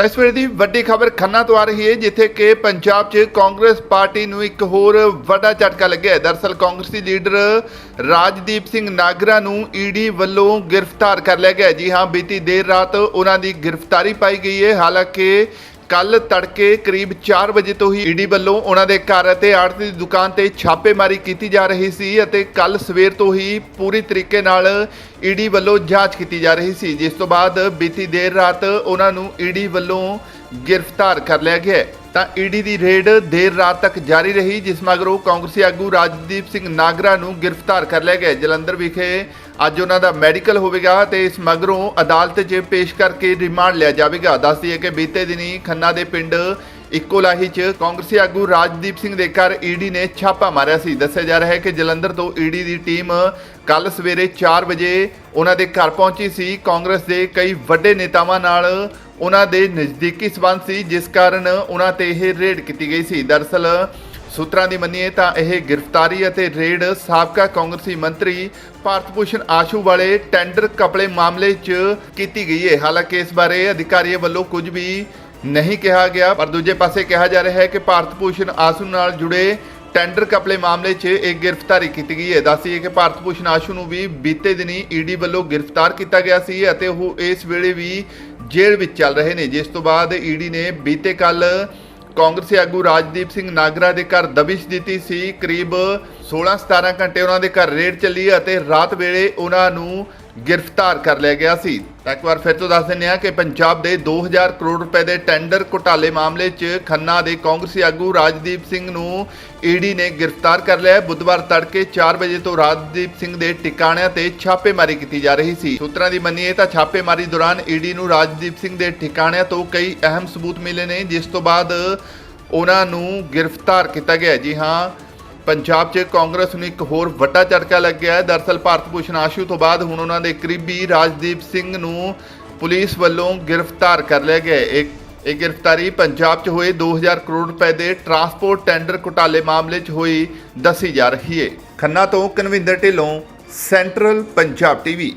ਤਾਂ ਇਸ ਵੇਲੇ ਦੀ ਵੱਡੀ ਖਬਰ ਖੰਨਾ ਤੋਂ ਆ ਰਹੀ ਹੈ, ਜਿੱਥੇ ਕਿ ਪੰਜਾਬ 'ਚ ਕਾਂਗਰਸ ਪਾਰਟੀ ਨੂੰ ਇੱਕ ਹੋਰ ਵੱਡਾ ਝਟਕਾ ਲੱਗਿਆ ਹੈ। ਦਰਸਲ ਕਾਂਗਰਸੀ ਲੀਡਰ ਰਾਜਦੀਪ ਸਿੰਘ ਨਾਗਰਾ ਨੂੰ ਈਡੀ ਵੱਲੋਂ ਗ੍ਰਿਫਤਾਰ ਕਰ ਲਿਆ ਗਿਆ ਜੀ ਹਾਂ, ਬੀਤੀ ਦੇਰ ਰਾਤ ਉਹਨਾਂ ਦੀ ਗ੍ਰਿਫਤਾਰੀ ਪਾਈ ਗਈ ਹੈ। ਹਾਲਾਂਕਿ ਕੱਲ ਤੜਕੇ ਕਰੀਬ 4 ਵਜੇ ਤੋਂ ਹੀ ਈਡੀ ਵੱਲੋਂ ਉਹਨਾਂ ਦੇ ਘਰ ਅਤੇ ਆੜਤੀ ਦੀ ਦੁਕਾਨ ਤੇ ਛਾਪੇਮਾਰੀ ਕੀਤੀ ਜਾ ਰਹੀ ਸੀ ਅਤੇ ਕੱਲ ਸਵੇਰ ਤੋਂ ਹੀ ਪੂਰੀ ਤਰੀਕੇ ਨਾਲ ਈਡੀ ਵੱਲੋਂ ਜਾਂਚ ਕੀਤੀ ਜਾ ਰਹੀ ਸੀ, ਜਿਸ ਤੋਂ ਬਾਅਦ ਬੀਤੀ ਦੇਰ ਰਾਤ ਉਹਨਾਂ ਨੂੰ ਈਡੀ ਵੱਲੋਂ ਗ੍ਰਿਫਤਾਰ ਕਰ ਲਿਆ ਗਿਆ ਤਾਂ ਈਡੀ ਦੀ ਰੇਡ ਦੇਰ ਰਾਤ ਤੱਕ ਜਾਰੀ ਰਹੀ, ਜਿਸ ਮਗਰੋਂ ਕਾਂਗਰਸੀ ਆਗੂ ਰਾਜਦੀਪ ਸਿੰਘ ਨਾਗਰਾ ਨੂੰ ਗ੍ਰਿਫਤਾਰ ਕਰ ਲਿਆ ਗਿਆ। ਜਲੰਧਰ ਵਿਖੇ ਅੱਜ ਉਹਨਾਂ ਦਾ ਮੈਡੀਕਲ ਹੋਵੇਗਾ ਤੇ ਇਸ ਮਗਰੋਂ ਅਦਾਲਤ 'ਚ ਪੇਸ਼ ਕਰਕੇ ਰਿਮਾਂਡ ਲਿਆ ਜਾਵੇਗਾ। ਦੱਸਦੀ ਹੈ ਕਿ ਬੀਤੇ ਦਿਨੀ ਖੰਨਾ ਦੇ ਪਿੰਡ ਇੱਕੋ ਲਾਹੀ 'ਚ ਕਾਂਗਰਸੀ ਆਗੂ ਰਾਜਦੀਪ ਸਿੰਘ ਦੇ ਘਰ ਈਡੀ ਨੇ ਛਾਪਾ ਮਾਰਿਆ ਸੀ। ਦੱਸਿਆ ਜਾ ਰਿਹਾ ਹੈ ਕਿ ਜਲੰਧਰ ਤੋਂ ਈਡੀ ਦੀ ਟੀਮ ਕੱਲ ਸਵੇਰੇ 4 ਵਜੇ ਉਹਨਾਂ ਦੇ ਘਰ ਪਹੁੰਚੀ ਸੀ। ਕਾਂਗਰਸ ਦੇ ਕਈ ਵੱਡੇ ਨੇਤਾਵਾਂ ਨਾਲ ਉਹਨਾਂ ਦੇ ਨਜ਼ਦੀਕੀ ਸਬੰਧ ਸੀ, ਜਿਸ ਕਾਰਨ ਉਹਨਾਂ ਤੇ ਇਹ ਰੇਡ ਕੀਤੀ ਗਈ ਸੀ। ਦਰਅਸਲ ਸੂਤਰਾਂ ਦੀ ਮੰਨੀਏ ਤਾਂ ਇਹ ਗ੍ਰਿਫਤਾਰੀ ਅਤੇ ਰੇਡ ਸਾਬਕਾ ਕਾਂਗਰਸੀ ਮੰਤਰੀ ਭਾਰਤ ਭੂਸ਼ਣ ਆਸ਼ੂ ਵਾਲੇ ਟੈਂਡਰ ਕਪੜੇ ਮਾਮਲੇ 'ਚ ਕੀਤੀ ਗਈ ਹੈ। ਹਾਲਾਂਕਿ ਇਸ ਬਾਰੇ ਅਧਿਕਾਰੀਆਂ ਵੱਲੋਂ ਕੁਝ ਵੀ ਨਹੀਂ ਕਿਹਾ ਗਿਆ, ਪਰ ਦੂਜੇ ਪਾਸੇ ਕਿਹਾ ਜਾ ਰਿਹਾ ਹੈ ਕਿ ਭਾਰਤ ਭੂਸ਼ਣ ਆਸ਼ੂ ਨਾਲ ਜੁੜੇ ਟੈਂਡਰ ਕਪੜੇ ਮਾਮਲੇ 'ਚ ਇੱਕ ਗ੍ਰਿਫਤਾਰੀ ਕੀਤੀ ਗਈ ਹੈ। ਦੱਸੀਏ ਕਿ ਭਾਰਤ ਭੂਸ਼ਣ ਆਸ਼ੂ ਨੂੰ ਵੀ ਬੀਤੇ ਦਿਨੀ ਈਡੀ ਵੱਲੋਂ ਗ੍ਰਿਫਤਾਰ ਕੀਤਾ ਗਿਆ ਸੀ ਅਤੇ ਉਹ ਇਸ ਵੇਲੇ ਵੀ ਜੇਲ੍ਹ ਵਿੱਚ ਚੱਲ ਰਹੇ ਨੇ। ਜਿਸ ਤੋਂ ਬਾਅਦ ਈਡੀ ਨੇ ਬੀਤੇ ਕੱਲ ਕਾਂਗਰਸੀ ਆਗੂ ਰਾਜਦੀਪ ਸਿੰਘ ਨਾਗਰਾ ਦੇ ਘਰ ਦਬਿਸ਼ ਦਿੱਤੀ ਸੀ। ਕਰੀਬ 16-17 ਘੰਟੇ ਉਹਨਾਂ ਦੇ ਘਰ ਰੇਡ ਚੱਲੀ ਅਤੇ ਰਾਤ ਵੇਲੇ ਉਹਨਾਂ ਨੂੰ ਗ੍ਰਿਫਤਾਰ ਕਰ ਲਿਆ ਗਿਆ ਸੀ। ਤਾਂ ਇੱਕ ਵਾਰ ਫਿਰ ਤੋਂ ਦੱਸ ਦਿੰਦੇ ਹਾਂ ਕਿ ਪੰਜਾਬ ਦੇ 2000 ਕਰੋੜ ਰੁਪਏ ਦੇ ਟੈਂਡਰ ਘੁਟਾਲੇ ਮਾਮਲੇ 'ਚ ਖੰਨਾ ਦੇ ਕਾਂਗਰਸੀ ਆਗੂ ਰਾਜਦੀਪ ਸਿੰਘ ਨੂੰ ਈਡੀ ਨੇ ਗ੍ਰਿਫਤਾਰ ਕਰ ਲਿਆ ਬੁੱਧਵਾਰ ਤੜਕੇ 4 ਵਜੇ ਤੋਂ ਰਾਜਦੀਪ ਸਿੰਘ ਦੇ ਟਿਕਾਣਿਆਂ ਤੇ ਛਾਪੇਮਾਰੀ ਕੀਤੀ ਜਾ ਰਹੀ ਸੀ। ਸੂਤਰਾਂ ਦੀ ਮੰਨੀਏ ਤਾਂ ਛਾਪੇਮਾਰੀ ਦੌਰਾਨ ਈਡੀ ਨੂੰ ਰਾਜਦੀਪ ਸਿੰਘ ਦੇ ਟਿਕਾਣਿਆਂ ਤੋਂ ਕਈ ਅਹਿਮ ਸਬੂਤ ਮਿਲੇ ਨੇ, ਜਿਸ ਤੋਂ ਬਾਅਦ ਉਹਨਾਂ ਨੂੰ ਗ੍ਰਿਫਤਾਰ ਕੀਤਾ ਗਿਆ ਜੀ ਹਾਂ ਪੰਜਾਬ 'ਚ ਕਾਂਗਰਸ ਨੂੰ ਇੱਕ ਹੋਰ ਵੱਡਾ ਝਟਕਾ ਲੱਗਿਆ ਹੈ। ਦਰਸਲ ਭਾਰਤ ਭੂਸ਼ਣ ਆਸ਼ੂ ਤੋਂ ਬਾਅਦ ਹੁਣ ਉਹਨਾਂ ਦੇ ਕਰੀਬੀ ਰਾਜਦੀਪ ਸਿੰਘ ਨੂੰ ਪੁਲਿਸ ਵੱਲੋਂ ਗ੍ਰਿਫਤਾਰ ਕਰ ਲਿਆ ਗਿਆ ਹੈ। ਇਹ ਇਹ ਗ੍ਰਿਫਤਾਰੀ ਪੰਜਾਬ 'ਚ ਹੋਏ 2000 ਕਰੋੜ ਰੁਪਏ ਦੇ ਟਰਾਂਸਪੋਰਟ ਟੈਂਡਰ ਘੁਟਾਲੇ ਮਾਮਲੇ 'ਚ ਹੋਈ ਦੱਸੀ ਜਾ ਰਹੀ ਹੈ। ਖੰਨਾ ਤੋਂ ਕਨਵਿੰਦਰ ਢਿੱਲੋਂ, ਸੈਂਟਰਲ ਪੰਜਾਬ ਟੀਵੀ।